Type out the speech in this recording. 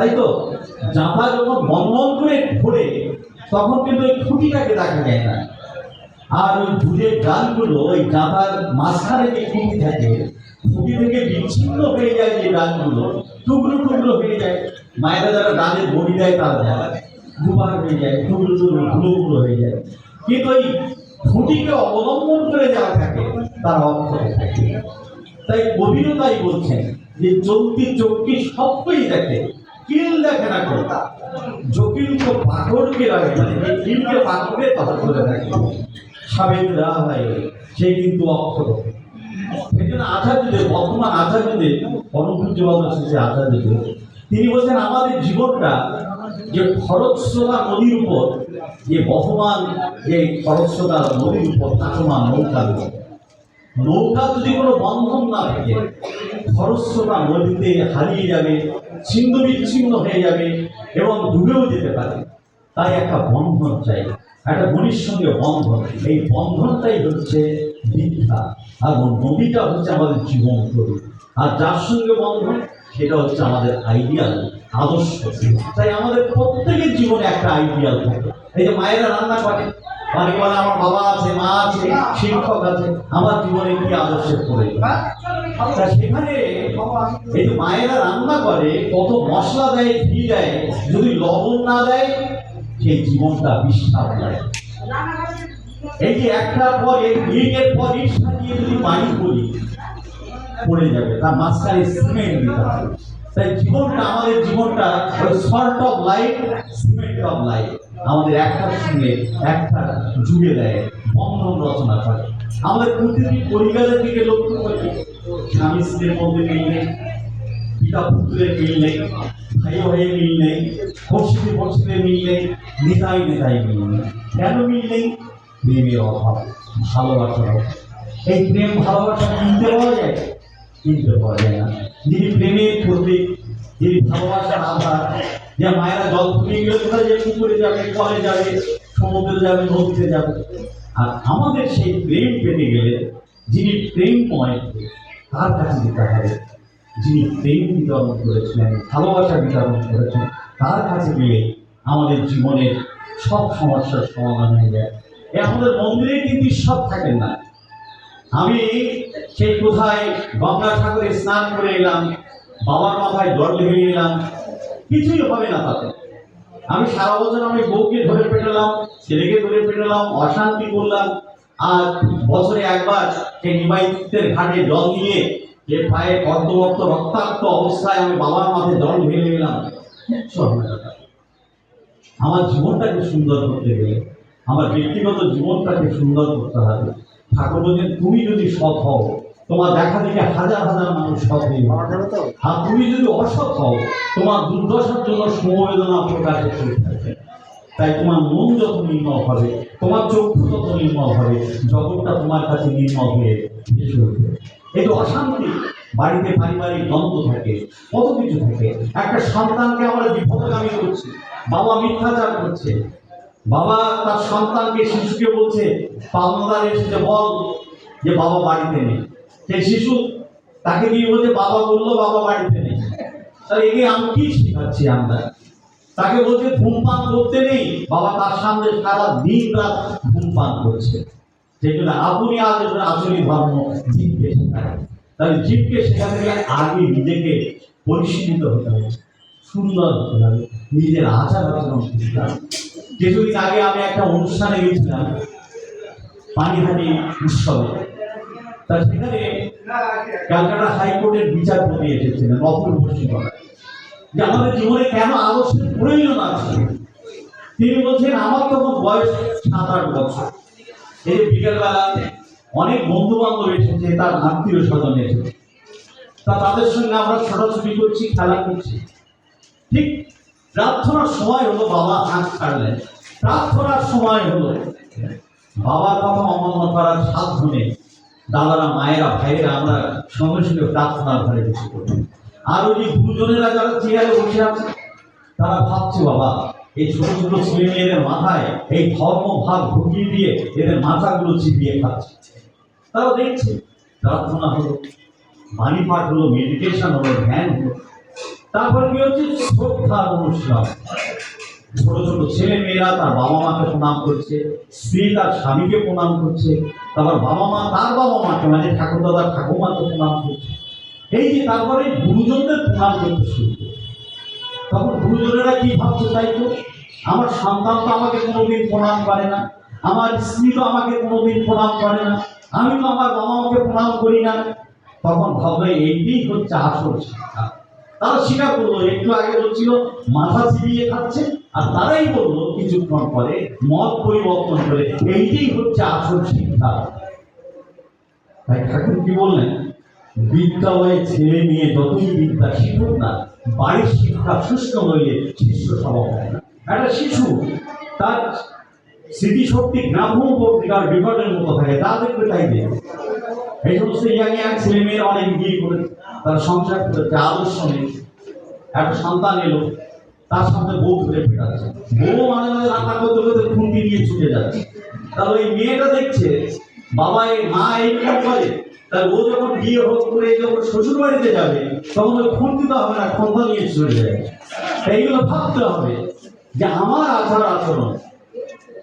তাই তো? জামা যখন বন্ধন করে ঘোরে, তখন কিন্তু ওই খুঁটিটাকে দেখা যায় না। আর ওই দুধের ডালগুলো ওই জামার মাঝখানে যে খুঁটি থাকে, খুঁটি থেকে বিচ্ছিন্ন হয়ে যায় যে ডালগুলো টুকরো টুকরো হয়ে যায়। মায়েরা যারা ডালের বড়ি দেয়, তারা যায় দুবার হয়ে যায়, টুকরো টুকরো গুলো গুলো হয়ে যায়। কিন্তু ওই খুঁটিকে অবলম্বন করে যারা থাকে, তারা অক্ষরে থাকে। তাই কবিরও তাই বলছেন যে চলতি চৌকি সবই দেখে। কিল দেখে না জটিল তো পাথরকে রাখে মানে কিলকে পাথরে তখন ধরে থাকে সাবেক দেওয়া হয় সে কিন্তু অক্ষর। সেই জন্য আচার্যদেব বর্তমান আচার্যদেব পরমপূজ্যবাদ শেষে আচার্যদেব তিনি বলছেন, আমাদের জীবনটা যে খরস্রোতা নদীর উপর, যে বহমান যে খরস্রোতা নদীর উপর চাচমান নৌকা নৌকা যদি কোনো বন্ধন না থাকে খরস্রোতা নদীতে হারিয়ে যাবে ছিন্ন বিচ্ছিন্ন হয়ে যাবে এবং ডুবেও যেতে পারে। তাই একটা বন্ধন চাই, একটা গণির সঙ্গে বন্ধন। এই বন্ধনটাই হচ্ছে দীক্ষা আর নদীটা হচ্ছে আমাদের জীবন তরু আর যার সঙ্গে বন্ধন, সেটা হচ্ছে আমাদের আইডিয়াল, আদর্শ তাই আমাদের প্রত্যেকের জীবনে একটা আইডিয়াল থাকে। এই যে মায়েরা রান্না করে অনেকে বলে, আমার বাবা আছে, মা আছে, শিক্ষক আছে, আমার জীবনে কি আদর্শের প্রয়োজন তা সেখানে এই যে মায়েরা রান্না করে, কত মশলা দেয়, ঘি দেয়, যদি লবণ না দেয়, সেই জীবনটা বিশ্বাস দেয় এই যে একটার পর এই ইটের পর ইট সাজিয়ে যদি বাড়ি করি পড়ে যাবে, তার মাঝখানে সিমেন্ট দিতে হবে। তাই জীবনটা আমাদের জীবনটা ওই short of life cement of life আমাদের একটার সঙ্গে একটা জুড়ে দেয়, বন্ধন রচনা করে। আমাদের প্রতিটি পরিবারের দিকে লক্ষ্য করি। স্বামী স্ত্রীর মধ্যে মিল নেই, পিতা পুত্রের মিল নেই ভাই ভাইয়ের মিল নেই পশ্চিমে পশ্চিমে মিল নেই, নেতাই নেতাই মিল নেই। কেন মিল নেই? প্রেমের অভাব, ভালোবাসার অভাব। এই প্রেম ভালোবাসা কিনতে পাওয়া যায়? কিনতে পাওয়া যায় না যিনি প্রেমের করবে যিনি ভালোবাসার আধার যে মায়েরা জল ফুরিয়ে কোথায় যে পুকুরে যাবে কলে যাবে সমুদ্রে যাবে নদীতে যাবে আর আমাদের সেই প্রেম পেতে গেলে যিনি প্রেমময় তার কাছে যেতে হবে যিনি প্রেম বিতরণ করেছিলেন ভালোবাসা বিতরণ করেছেন তার কাছে গেলে আমাদের জীবনের সব সমস্যার সমাধান হয়ে যায় আমাদের মন্দিরে কিন্তু ঈশ্বর থাকেন না। আমি সেই কোথায় গঙ্গা ঠাকুরে স্নান করে এলাম, বাবার মাথায় জল ঢেলে এলাম, কিছুই হবে না তাতে। আমি সারা বছর আমি বউকে ধরে পেটালাম, ছেলেকে ধরে পেটালাম, অশান্তি করলাম। আর বছরে একবার সেই নিমাইতের ঘাটে জল দিয়ে যে পায়ে কর্তবর্ত রক্তাক্ত অবস্থায় আমি বাবার মাথায় জল ঢেলে এলাম। আমার জীবনটাকে সুন্দর করতে গেলে, আমার ব্যক্তিগত জীবনটাকে সুন্দর করতে হবে। ঠাকুর বলছেন তুমি যদি সৎ হও তোমার দেখা দেখে হাজার হাজার মানুষ সৎ হয়ে। আর তুমি যদি অসৎ হও তোমার দুর্দশার জন্য সমবেদনা প্রকাশ করে থাকবে তাই তোমার মন যত নির্মল হবে তোমার চক্ষু তত নির্মল হবে জগৎটা তোমার কাছে নির্মল হয়ে এই যে অশান্তি বাড়িতে পারিবারিক দ্বন্দ্ব থাকে কত কিছু থাকে। একটা সন্তানকে আমরা বিপদগামী করছি বাবা মিথ্যাচার করছে বাবা তার সন্তানকে শিশুকে বলছে পালনদার এসেছে, বল যে বাবা বাড়িতে নেই। সেই শিশু তাকে দিয়ে বলছে, বাবা বলল বাবা বাড়িতে নেই। তাহলে একে আমি কি শেখাচ্ছি আমরা? তাকে বলছে, ধূমপান করতে নেই। বাবা তার সামনে সারা দিন রাত ধূমপান করছে। সেই জন্য আপনি আজ আসলে ধর্ম জীবকে শেখায় তাহলে জীবকে শেখাতে গেলে আগে নিজেকে পরিশীলিত হতে হবে, সুন্দর হতে হবে, নিজের আচার আচরণ কিছুদিন আগে আমি একটা অনুষ্ঠানে গেছিলাম পানিহাটি উৎসবে, তা সেখানে ক্যালকাটা হাইকোর্টের বিচারপতি এসেছিলেন অপূর্ব সিংহ যে আমাদের জীবনে কেন আদর্শের প্রয়োজন আছে? তিনি বলছেন, আমার তখন বয়স সাত আট বছর। এই বিকেলবেলা অনেক বন্ধু বান্ধব এসেছে, তার আত্মীয় স্বজন এসেছে। তা তাদের সঙ্গে আমরা ছোটাছুটি করছি, খেলা করছি। ঠিক প্রার্থনার সময় হলো বাবা হাত ছাড়লেন। প্রার্থনার সময় হলো বাবার কথা অমান্য করার সাধ্য নেই দাদারা, মায়েরা, ভাইয়েরা আমরা সঙ্গে সঙ্গে প্রার্থনার ঘরে বসে করি আর ওই গুরুজনেরা যারা চেয়ারে বসে আছে, তারা ভাবছে, বাবা, এই ছোট ছোট ছেলে মেয়েদের মাথায় এই ধর্ম ভাব ঢুকিয়ে দিয়ে এদের মাথাগুলো চিপিয়ে খাচ্ছে। তারা দেখছে, প্রার্থনা হলো, বাণী পাঠ হলো মেডিটেশন হলো, ধ্যান হলো। তারপর কি হচ্ছে? শ্রদ্ধার অনুষ্ঠান। ছোট ছোট ছেলে মেয়েরা তার বাবা মাকে প্রণাম করছে, স্ত্রী তার স্বামীকে প্রণাম করছে, তারপর বাবা মা তার বাবা মাকে মানে ঠাকুর দাদা ঠাকুমাকে প্রণাম করছে। এই যে তারপরে গুরুজনদের প্রণাম করতে শুরু। তখন গুরুজনেরা কি ভাবছে তাই তো আমার সন্তান তো আমাকে কোনোদিন প্রণাম করে না, আমার স্ত্রী তো আমাকে কোনোদিন প্রণাম করে না, আমি তো আমার বাবা মাকে প্রণাম করি না। তখন ভাববে এইটাই হচ্ছে আসল শিক্ষা। তারা স্বীকার করল, একটু আগে বলছিল, মাথা চিবিয়ে খাচ্ছে। আর তারাই বলল কিছুক্ষণ পরে মত পরিবর্তন করে। এইটাই হচ্ছে আসল শিক্ষা। তাই ঠাকুর কি বললেন? বিদ্যালয়ে ছেলে মেয়ে যতই বিদ্যা শিখুক না, বাড়ির শিক্ষা শুষ্ক হইলে শিষ্য স্বভাব হয় না। একটা শিশু, তার স্মৃতিশক্তি গ্রাম্য পত্রিকার বিকটের মতো থাকে, তা দেখবে তাই দেখবে। এই সমস্ত ইয়াং ইয়াং ছেলে মেয়েরা অনেক বিয়ে করে, তার সংসার করেছে আদর্শ নেই একটা সন্তান এলো তার সামনে বউ ঘুরে ফেটাচ্ছে বউ মাঝে মাঝে রান্না করতে করতে খুন্তি নিয়ে ছুটে যাচ্ছে। তাহলে ওই মেয়েটা দেখছে, বাবা এই মা এইরকম করে। তাই ও যখন বিয়ে হোক করে যখন শ্বশুর বাড়িতে যাবে, তখন ওই খুন্তি তো হবে না খন্তা নিয়ে চলে যাবে এইগুলো ভাবতে হবে যে আমার আচার আচরণ